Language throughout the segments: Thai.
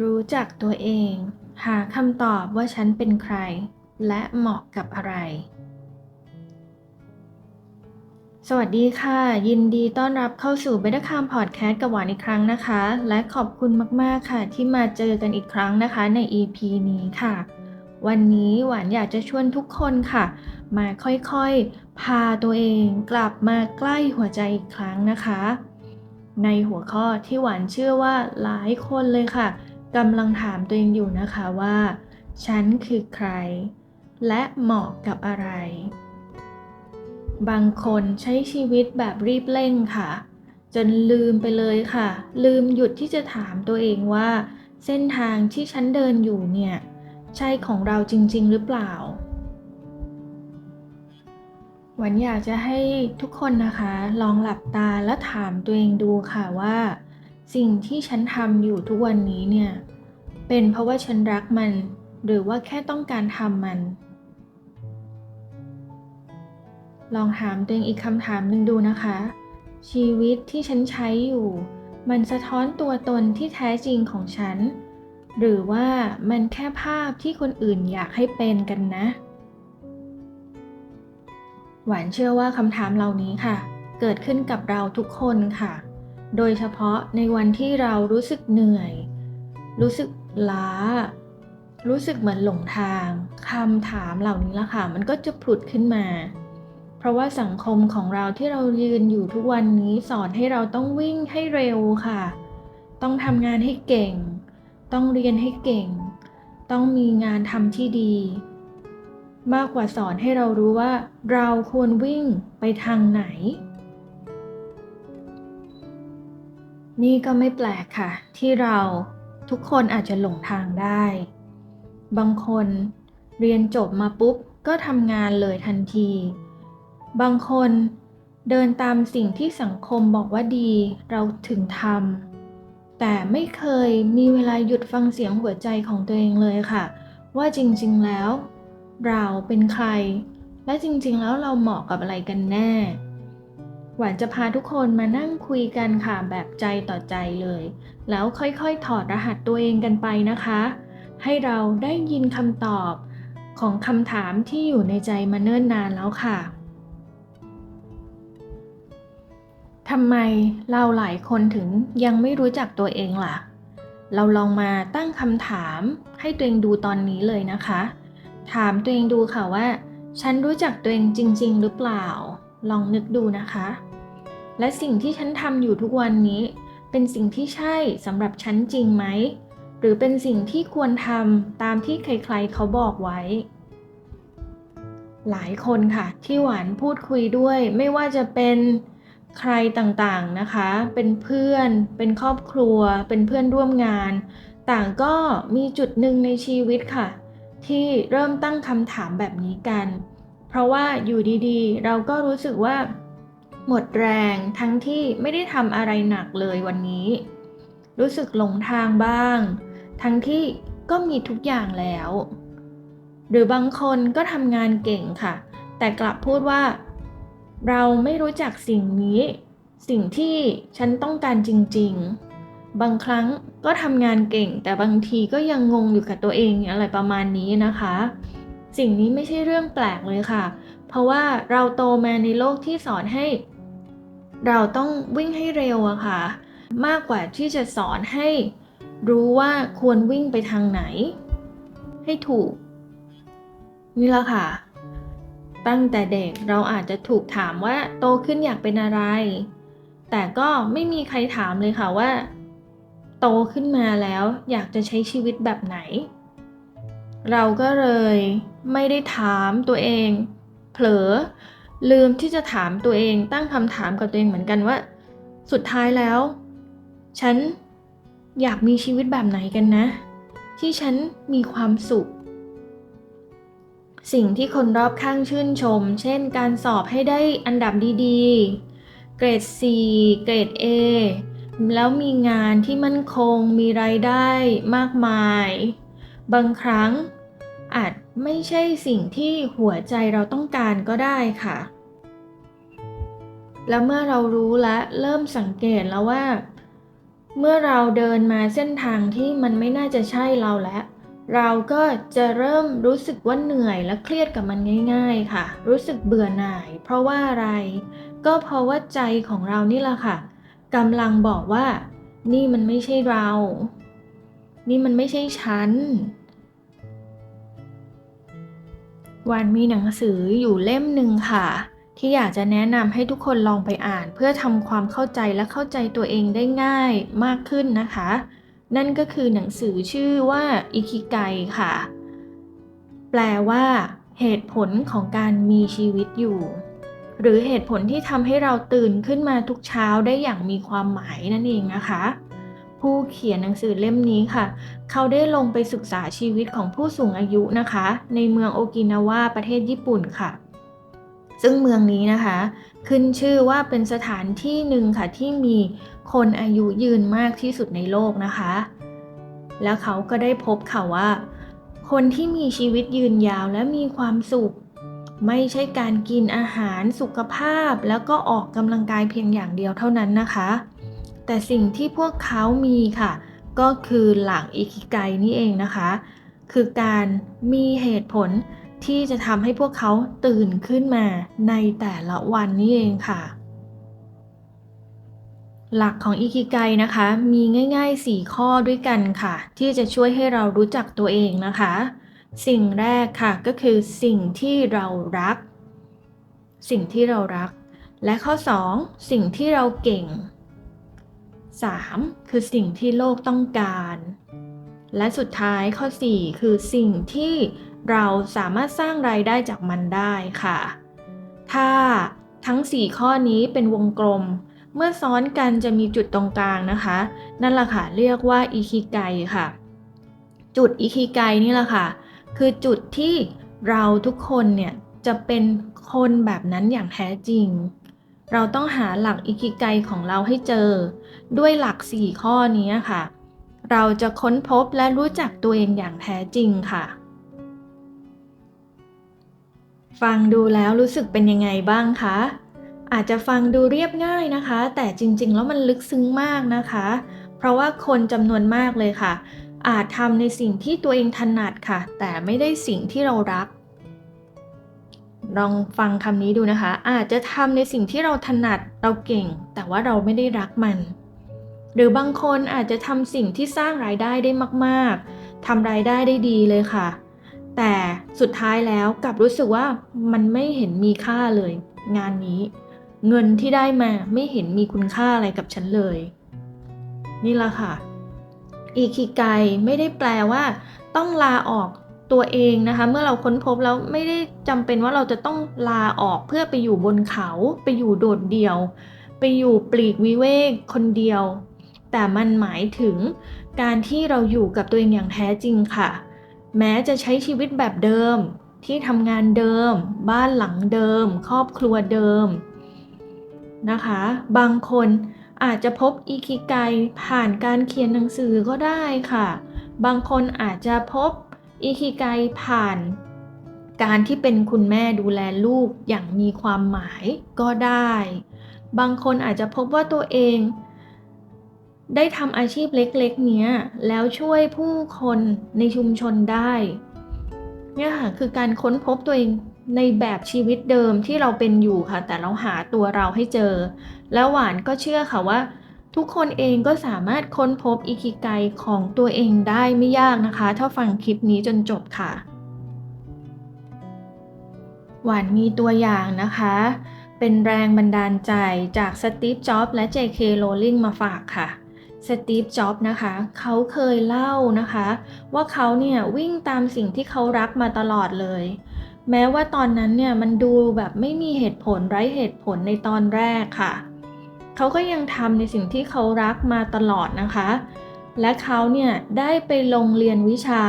รู้จักตัวเอง หาคำตอบว่าฉันเป็นใคร และเหมาะกับอะไร สวัสดีค่ะ ยินดีต้อนรับเข้าสู่ Better Calm Podcast กับหวานอีกครั้งนะคะ และขอบคุณมาก ๆ ค่ะ ที่มาเจอกันอีกครั้งนะคะใน EP นี้ค่ะ วันนี้หวานอยากจะชวนทุกคนค่ะ มาค่อย ๆ พาตัวเองกลับมาใกล้หัวใจอีกครั้งนะคะ ในหัวข้อที่หวานเชื่อว่าหลายคนเลยค่ะ กำลังถามตัวเองอยู่นะคะว่า ฉันคือใคร และเหมาะกับอะไร บางคนใช้ชีวิตแบบรีบเร่งค่ะ จนลืมไปเลยค่ะ ลืมหยุดที่จะถามตัวเองว่า เส้นทางที่ฉันเดินอยู่เนี่ย ใช่ของเราจริง ๆ หรือเปล่าวันอยากจะให้ทุกคนนะคะ ลองหลับตาแล้วถามตัวเองดูค่ะว่า สิ่งที่ฉันทำอยู่ทุกวันนี้เนี่ย เป็นเพราะว่าฉันรักมัน หรือว่าแค่ต้องการทำมัน ลองถามตัวเองอีกคำถามหนึ่งดูนะคะ ชีวิตที่ฉันใช้อยู่ มันสะท้อนตัวตนที่แท้จริงของฉัน หรือว่ามันแค่ภาพที่คนอื่นอยากให้เป็นกันนะ หวานเชื่อว่าคำถามเหล่านี้ค่ะ เกิดขึ้นกับเราทุกคนค่ะ โดยเฉพาะในวันที่เรารู้สึกเหนื่อย รู้สึกล้า รู้สึกเหมือนหลงทางคำถามเหล่านี้ละค่ะ มันก็จะผุดขึ้นมา เพราะว่าสังคมของเราที่เรายืนอยู่ทุกวันนี้สอนให้เราต้องวิ่งให้เร็วค่ะ ต้องทำงานให้เก่ง ต้องเรียนให้เก่ง ต้องมีงานทำที่ดี มากกว่าสอนให้เรารู้ว่า เราควรวิ่งไปทางไหน นี่ก็ไม่แปลกค่ะ ที่เราทุกคนอาจจะหลงทางได้ บางคนเรียนจบมาปุ๊บก็ทำงานเลยทันที บางคนเดินตามสิ่งที่สังคมบอกว่าดีเราถึงทำแต่ไม่เคยมีเวลาหยุดฟังเสียงหัวใจของตัวเองเลยค่ะ ว่าจริงๆแล้ว เราเป็นใคร และจริงๆแล้วเราเหมาะกับอะไรกันแน่ หวานจะพาทุกคนมานั่งคุยกันค่ะแบบใจต่อใจเลย แล้วค่อยๆ ถอดรหัสตัวเองกันไปนะคะ ให้เราได้ยินคำตอบของคำถามที่อยู่ในใจมาเนิ่นนานแล้วค่ะทำไมเราหลายคนถึงยังไม่รู้จักตัวเองล่ะ เราลองมาตั้งคำถามให้ตัวเองดูตอนนี้เลยนะคะ ถามตัวเองดูค่ะว่า ฉันรู้จักตัวเองจริง ๆ หรือเปล่า ลองนึกดูนะคะ และสิ่งที่ฉันทำอยู่ทุกวันนี้ เป็นสิ่งที่ใช่สำหรับฉันจริงไหม หรือเป็นสิ่งที่ควรทำตามที่ใครๆเขาบอกไว้ หลายคนค่ะ ที่หวานพูดคุยด้วย ไม่ว่าจะเป็นใครต่างๆนะคะ เป็นเพื่อน เป็นครอบครัว เป็นเพื่อนร่วมงาน ต่างก็มีจุดหนึ่งในชีวิตค่ะ ที่เริ่มตั้งคำถามแบบนี้กัน เพราะว่าอยู่ดีๆ เราก็รู้สึกว่าหมดแรงทั้งที่ไม่ได้ทำอะไรหนักเลยวันนี้ รู้สึกหลงทางบ้าง ทั้งที่ก็มีทุกอย่างแล้ว หรือบางคนก็ทำงานเก่งค่ะ แต่กลับพูดว่า เราไม่รู้จักสิ่งนี้ สิ่งที่ฉันต้องการจริง ๆ บางครั้งก็ทำงานเก่ง แต่บางทีก็ยังงงอยู่กับตัวเองอะไรประมาณนี้นะคะ สิ่งนี้ไม่ใช่เรื่องแปลกเลยค่ะ เพราะว่าเราโตมาในโลกที่สอนให้ เราต้องวิ่งให้เร็วอะค่ะ มากกว่าที่จะสอนให้รู้ว่าควรวิ่งไปทางไหน ให้ถูก นี่แหละค่ะ ตั้งแต่เด็กเราอาจจะถูกถามว่าโตขึ้นอยากเป็นอะไร แต่ก็ไม่มีใครถามเลยค่ะว่า โตขึ้นมาแล้วอยากจะใช้ชีวิตแบบไหน เราก็เลยไม่ได้ถามตัวเอง เผลอลืมที่จะถามตัวเอง ตั้งคำถามกับตัวเองเหมือนกันว่า สุดท้ายแล้ว ฉันอยากมีชีวิตแบบไหนกันนะ ที่ฉันมีความสุข สิ่งที่คนรอบข้างชื่นชม เช่น การสอบให้ได้อันดับดีๆ เกรด C เกรด A แล้วมีงานที่มั่นคงมีรายได้มากมาย บางครั้งอาจไม่ใช่สิ่งที่หัวใจเราต้องการก็ได้ค่ะ แล้วเมื่อเรารู้และเริ่มสังเกตแล้วว่า เมื่อเราเดินมาเส้นทางที่มันไม่น่าจะใช่เราแล้ว เราก็จะเริ่มรู้สึกว่าเหนื่อยและเครียดกับมันง่าย ๆค่ะ รู้สึกเบื่อหน่าย เพราะว่าอะไร ก็เพราะว่าใจของเรานี่แหละค่ะกำลังบอกว่า นี่มันไม่ใช่เรา นี่มันไม่ใช่ฉันวันมีหนังสืออยู่เล่มหนึ่งค่ะ ที่อยากจะแนะนำให้ทุกคนลองไปอ่าน เพื่อทำความเข้าใจและเข้าใจตัวเองได้ง่ายมากขึ้นนะคะ นั่นก็คือหนังสือชื่อว่าอิคิไกค่ะ แปลว่าเหตุผลของการมีชีวิตอยู่ หรือเหตุผลที่ทำให้เราตื่นขึ้นมาทุกเช้าได้อย่างมีความหมายนั่นเองนะคะ ผู้เขียนหนังสือเล่มนี้ค่ะ เขาได้ลงไปศึกษาชีวิตของผู้สูงอายุนะคะ ในเมืองโอกินาวาประเทศญี่ปุ่นค่ะ ซึ่งเมืองนี้นะคะ ขึ้นชื่อว่าเป็นสถานที่หนึ่งค่ะที่มีคนอายุยืนมากที่สุดในโลกนะคะ แล้วเขาก็ได้พบค่ะว่า คนที่มีชีวิตยืนยาวและมีความสุขไม่ใช่การกินอาหารสุขภาพ แล้วก็ออกกำลังกายเพียงอย่างเดียวเท่านั้นนะคะ แต่สิ่งที่พวกเขามีค่ะ ก็คือหลักอิคิไกนี่เองนะคะ คือการมีเหตุผลที่จะทำให้พวกเขาตื่นขึ้นมาในแต่ละวันนี่เองค่ะ หลักของอิคิไกนะคะ มีง่าย ๆ 4 ข้อด้วยกันค่ะ ที่จะช่วยให้เรารู้จักตัวเองนะคะ สิ่งแรกค่ะก็คือสิ่งที่เรารัก สิ่งที่เรารัก และข้อ 2 สิ่งที่เราเก่ง 3. คือสิ่งที่โลกต้องการ และสุดท้ายข้อ 4 คือสิ่งที่เราสามารถสร้างรายได้จากมันได้ค่ะ ถ้าทั้ง 4 ข้อนี้เป็นวงกลม เมื่อซ้อนกันจะมีจุดตรงกลางนะคะ นั่นแหละค่ะเรียกว่าอิคิไกค่ะ จุดอิคิไกนี่แหละค่ะ คือจุดที่เราทุกคนเนี่ยจะเป็นคนแบบนั้นอย่างแท้จริง เราต้องหาหลักอิคิไกของเราให้เจอ ด้วยหลัก 4 ข้อนี้ค่ะ เราจะค้นพบและรู้จักตัวเองอย่างแท้จริงค่ะ ฟังดูแล้วรู้สึกเป็นยังไงบ้างคะอาจจะฟังดูเรียบง่ายนะคะ แต่จริงๆ แล้วมันลึกซึ้งมากนะคะ เพราะว่าคนจำนวนมากเลยค่ะ อาจทำในสิ่งที่ตัวเองถนัดค่ะ แต่ไม่ได้สิ่งที่เรารัก ลองฟังคำนี้ดูนะคะ อาจจะทำในสิ่งที่เราถนัดเราเก่ง แต่ว่าเราไม่ได้รักมัน หรือบางคนอาจจะทำสิ่งที่สร้างรายได้ได้มากๆทำรายได้ได้ดีเลยค่ะ แต่สุดท้ายแล้วกลับรู้สึกว่ามันไม่เห็นมีค่าเลย งานนี้ เงินที่ได้มาไม่เห็นมีคุณค่าอะไรกับฉันเลย นี่ละค่ะอีคิไกไม่ได้แปลว่า ต้องลาออก ตัวเองนะคะ เมื่อเราค้นพบแล้วไม่ได้จำเป็นว่าเราจะต้องลาออกเพื่อไปอยู่บนเขา ไปอยู่โดดเดี่ยว ไปอยู่ปลีกวิเวกคนเดียว แต่มันหมายถึงการที่เราอยู่กับตัวเองอย่างแท้จริงค่ะ แม้จะใช้ชีวิตแบบเดิมที่ทำงานเดิม บ้านหลังเดิม ครอบครัวเดิมนะคะ บางคนอาจจะพบอิคิไกผ่านการเขียนหนังสือก็ได้ค่ะ บางคนอาจจะพบ อิคิไกผ่าน การที่เป็นคุณแม่ดูแลลูกอย่างมีความหมายก็ได้ บางคนอาจจะพบว่าตัวเอง ได้ทำอาชีพเล็กๆ เนี้ย แล้วช่วยผู้คนในชุมชนได้เนี่ยค่ะคือการค้นพบตัวเองในแบบชีวิตเดิมที่เราเป็นอยู่ค่ะ แต่เราหาตัวเราให้เจอ แล้วหวานก็เชื่อค่ะว่า ทุกคนเองก็สามารถค้นพบอิคิไกของตัวเองได้ไม่ยากนะคะ ถ้าฟังคลิปนี้จนจบค่ะ หวานมีตัวอย่างนะคะ เป็นแรงบันดาลใจจากสตีฟ จ็อบและ J.K. Rowling มาฝากค่ะสตีฟ จ็อบนะคะ เขาเคยเล่านะคะ ว่าเขาเนี่ยวิ่งตามสิ่งที่เขารักมาตลอดเลย แม้ว่าตอนนั้นเนี่ยมันดูแบบไม่มีเหตุผลไร้เหตุผลในตอนแรกค่ะ เขาก็ยังทำในสิ่งที่เขารักมาตลอดนะคะ และเขาเนี่ยได้ไปลงเรียนวิชา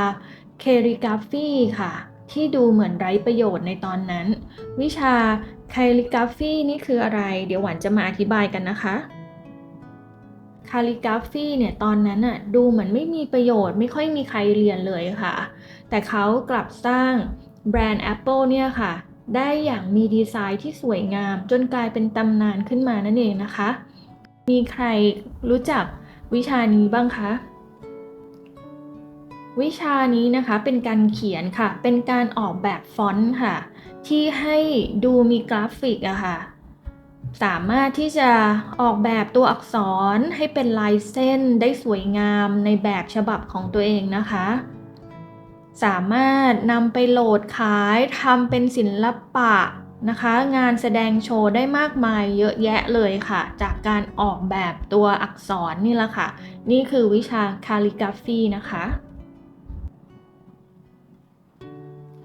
เคริกราฟีค่ะ ที่ดูเหมือนไร้ประโยชน์ในตอนนั้น วิชาคาลิกราฟีนี่คืออะไร เดี๋ยวหวานจะมาอธิบายกันนะคะคาลิกราฟีเนี่ยตอนนั้นอะดูเหมือนไม่มีประโยชน์ไม่ค่อยมีใครเรียนเลยค่ะ แต่เขากลับสร้างแบรนด์ Apple เนี่ยค่ะ ได้อย่างมีดีไซน์ที่สวยงาม จนกลายเป็นตำนานขึ้นมานั่นเองนะคะ มีใครรู้จักวิชานี้บ้างคะ วิชานี้นะคะเป็นการเขียนค่ะ เป็นการออกแบบฟอนต์ค่ะ ที่ให้ดูมีกราฟิกอะค่ะสามารถที่จะออกแบบตัวอักษรให้เป็นลายเส้นได้สวยงามในแบบฉบับของตัวเองนะคะ สามารถนำไปโหลดขายทำเป็นศิลปะนะคะ งานแสดงโชว์ได้มากมายเยอะแยะเลยค่ะ จากการออกแบบตัวอักษรนี่แหละค่ะ นี่คือวิชา calligraphy นะคะ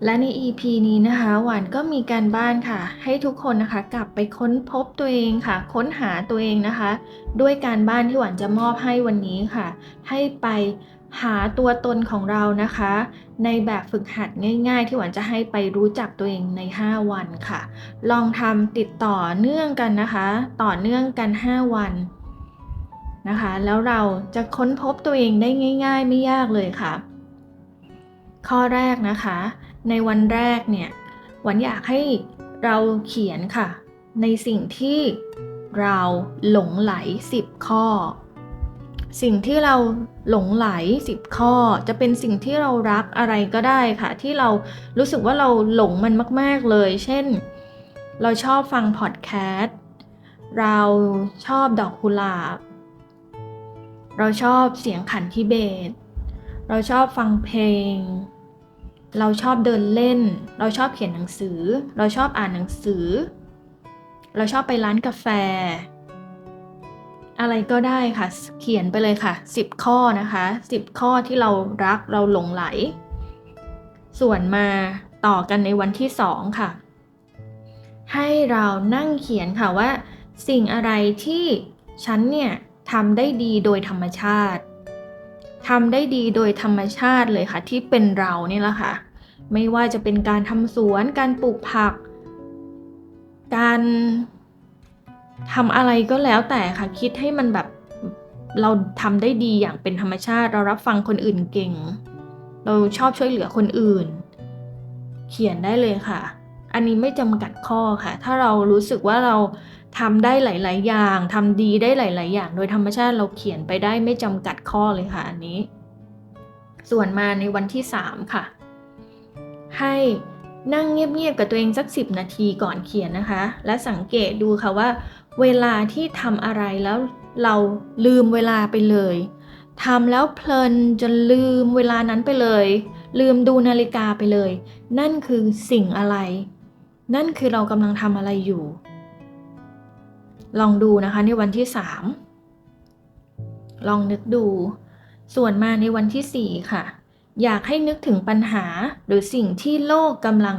และใน EP นี้นะคะ หวานก็มีการบ้านค่ะ ให้ทุกคนนะคะ กลับไปค้นพบตัวเองค่ะ ค้นหาตัวเองนะคะ ด้วยการบ้านที่หวานจะมอบให้วันนี้ค่ะ ให้ไป หาตัวตนของเรานะคะ ในแบบฝึกหัดง่ายๆ ที่หวานจะให้ไปรู้จักตัวเองใน 5 วันค่ะ ลองทำติดต่อเนื่องกันนะคะ ต่อเนื่องกัน 5 วันนะคะ แล้วเราจะค้นพบตัวเองได้ง่าย ๆ ไม่ยากเลยค่ะ ข้อแรกนะคะ ในวันแรกเนี่ยหวันอยากให้เราเขียนค่ะ ในสิ่งที่เราหลงไหล 10 ข้อ สิ่งที่เราหลงไหล 10 ข้อ จะเป็นสิ่งที่เรารักอะไรก็ได้ค่ะ ที่เรารู้สึกว่าเราหลงมันมาก ๆ เลย เช่น เราชอบฟังพอดแคสต์เราชอบดอกกุหลาบ เราชอบเสียงขันทิเบต เราชอบฟังเพลง เราชอบเดินเล่น เราชอบเขียนหนังสือ เราชอบอ่านหนังสือ เราชอบไปร้านกาแฟ อะไรก็ได้ค่ะ เขียนไปเลยค่ะ 10 ข้อนะคะ 10 ข้อที่เรารักเราหลงไหล ส่วนมาต่อกันในวันที่ 2 ค่ะ ให้เรานั่งเขียนค่ะว่า สิ่งอะไรที่ฉันเนี่ยทำได้ดีโดยธรรมชาติทำได้ดีโดยธรรมชาติเลยค่ะ ที่เป็นเรานี่แหละค่ะ ไม่ว่าจะเป็นการทำสวน การปลูกผัก การ ทำอะไรก็แล้วแต่ค่ะคิดให้มันแบบเราทำได้ดีอย่างเป็นธรรมชาติ เรารับฟังคนอื่นเก่ง เราชอบช่วยเหลือคนอื่น เขียนได้เลยค่ะ อันนี้ไม่จำกัดข้อค่ะ ถ้าเรารู้สึกว่าเราทำได้หลาย ๆ อย่างทำดีได้หลาย ๆ อย่าง โดยธรรมชาติเราเขียนไปได้ไม่จำกัดข้อเลยค่ะอันนี้ ส่วนมาในวันที่ 3 ค่ะ ให้นั่งเงียบ ๆ กับตัวเองสัก 10 นาทีก่อนเขียนนะคะ และสังเกตดูค่ะว่า เวลาที่ทำอะไรแล้วเราลืมเวลาไปเลยทำแล้วเพลินจนลืมเวลานั้นไปเลย ลืมดูนาฬิกาไปเลย นั่นคือสิ่งอะไร นั่นคือเรากำลังทำอะไรอยู่ ลองดูนะคะในวันที่ 3 ลองนึกดู ส่วนมาในวันที่ 4 ค่ะ อยากให้นึกถึงปัญหาหรือสิ่งที่โลกกำลัง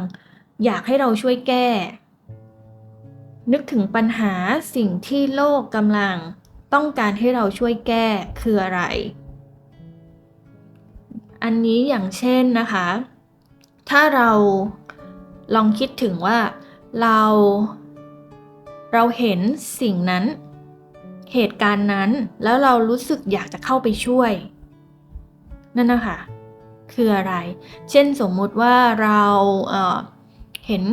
อยากให้เราช่วยแก้ นึกถึงปัญหาสิ่งที่โลกกำลังต้องการให้เราช่วยแก้คืออะไร อันนี้อย่างเช่นนะคะ ถ้าเราลองคิดถึงว่าเราเราเห็นสิ่งนั้น เหตุการณ์นั้นแล้วเรารู้สึกอยากจะเข้าไปช่วย นั่นนะคะคืออะไร เช่นสมมุติว่าเราเเห็น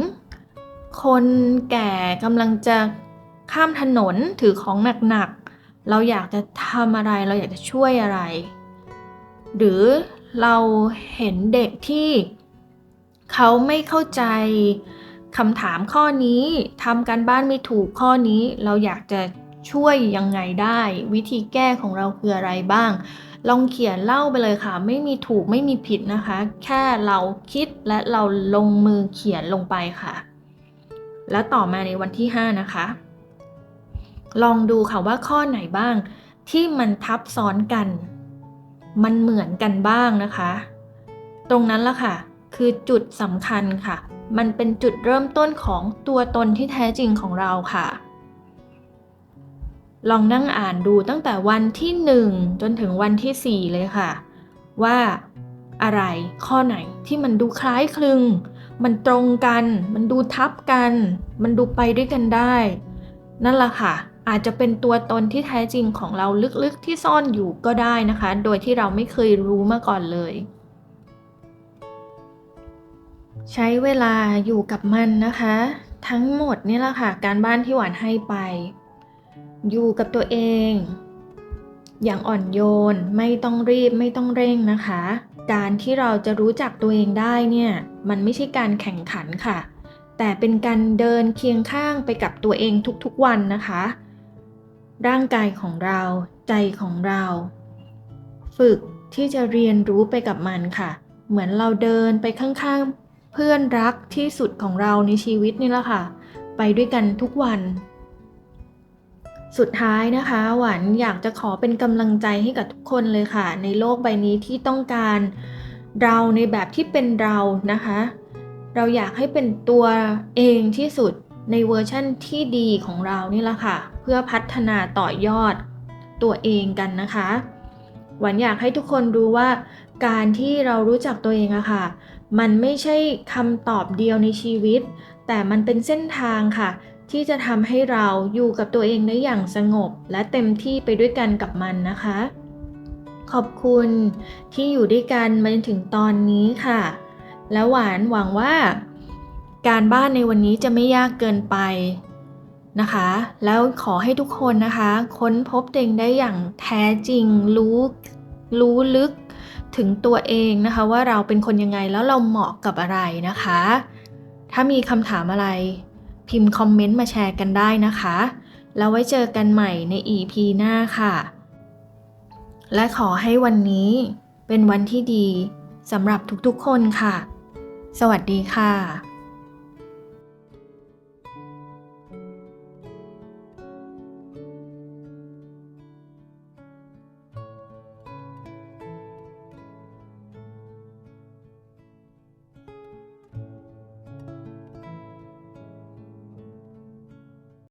คนแก่กำลังจะข้ามถนนถือของหนักๆ เราอยากจะทำอะไรเราอยากจะช่วยอะไร หรือเราเห็นเด็กที่เขาไม่เข้าใจคำถามข้อนี้ทำการบ้านไม่ถูกข้อนี้ เราอยากจะช่วยยังไงได้ วิธีแก้ของเราคืออะไรบ้าง ลองเขียนเล่าไปเลยค่ะ ไม่มีถูกไม่มีผิดนะคะ แค่เราคิดและเราลงมือเขียนลงไปค่ะ แล้วต่อมาในวันที่ 5 นะคะ ลองดูค่ะว่าข้อไหนบ้างที่มันทับซ้อนกัน มันเหมือนกันบ้างนะคะ ตรงนั้นละค่ะ คือจุดสำคัญค่ะ มันเป็นจุดเริ่มต้นของตัวตนที่แท้จริงของเราค่ะ ลองนั่งอ่านดูตั้งแต่วันที่ 1 จนถึงวันที่ 4 เลยค่ะ ว่าอะไรข้อไหนที่มันดูคล้ายคลึง มันตรงกัน มันดูทับกัน มันดูไปด้วยกันได้ นั่นแหละค่ะ อาจจะเป็นตัวตนที่แท้จริงของเราลึกๆที่ซ่อนอยู่ก็ได้นะคะ โดยที่เราไม่เคยรู้มาก่อนเลย ใช้เวลาอยู่กับมันนะคะ ทั้งหมดนี่แหละค่ะ การบ้านที่หวานให้ไป อยู่กับตัวเอง อย่างอ่อนโยนไม่ต้องรีบไม่ต้องเร่งนะคะ การที่เราจะรู้จักตัวเองได้เนี่ยมันไม่ใช่การแข่งขันค่ะ แต่เป็นการเดินเคียงข้างไปกับตัวเองทุกๆวันนะคะ ร่างกายของเราใจของเรา ฝึกที่จะเรียนรู้ไปกับมันค่ะ เหมือนเราเดินไปข้างๆ เพื่อนรักที่สุดของเราในชีวิตนี่แหละค่ะ ไปด้วยกันทุกวัน สุดท้ายนะคะ หวานอยากจะขอเป็นกำลังใจให้กับทุกคนเลยค่ะ ในโลกใบนี้ที่ต้องการเราในแบบที่เป็นเรานะคะ เราอยากให้เป็นตัวเองที่สุดในเวอร์ชั่นที่ดีของเรานี่แหละค่ะ เพื่อพัฒนาต่อยอดตัวเองกันนะคะ หวันอยากให้ทุกคนรู้ว่าการที่เรารู้จักตัวเองอะค่ะ มันไม่ใช่คำตอบเดียวในชีวิต แต่มันเป็นเส้นทางค่ะ ที่จะทำให้เราอยู่กับตัวเองได้อย่างสงบ และเต็มที่ไปด้วยกันกับมันนะคะ ขอบคุณที่อยู่ด้วยกันมาจนถึงตอนนี้ค่ะ แล้วหวานหวังว่า การบ้านในวันนี้จะไม่ยากเกินไปนะคะ แล้วขอให้ทุกคนนะคะ ค้นพบตัวเองได้อย่างแท้จริง รู้รู้ลึกถึงตัวเองนะคะ ว่าเราเป็นคนยังไงแล้วเราเหมาะกับอะไรนะคะ ถ้ามีคำถามอะไร พิมพ์คอมเมนต์มาแชร์กันได้นะคะ แล้วไว้เจอกันใหม่ใน EP หน้าค่ะ และขอให้วันนี้เป็นวันที่ดีสำหรับทุกๆคนค่ะ สวัสดีค่ะ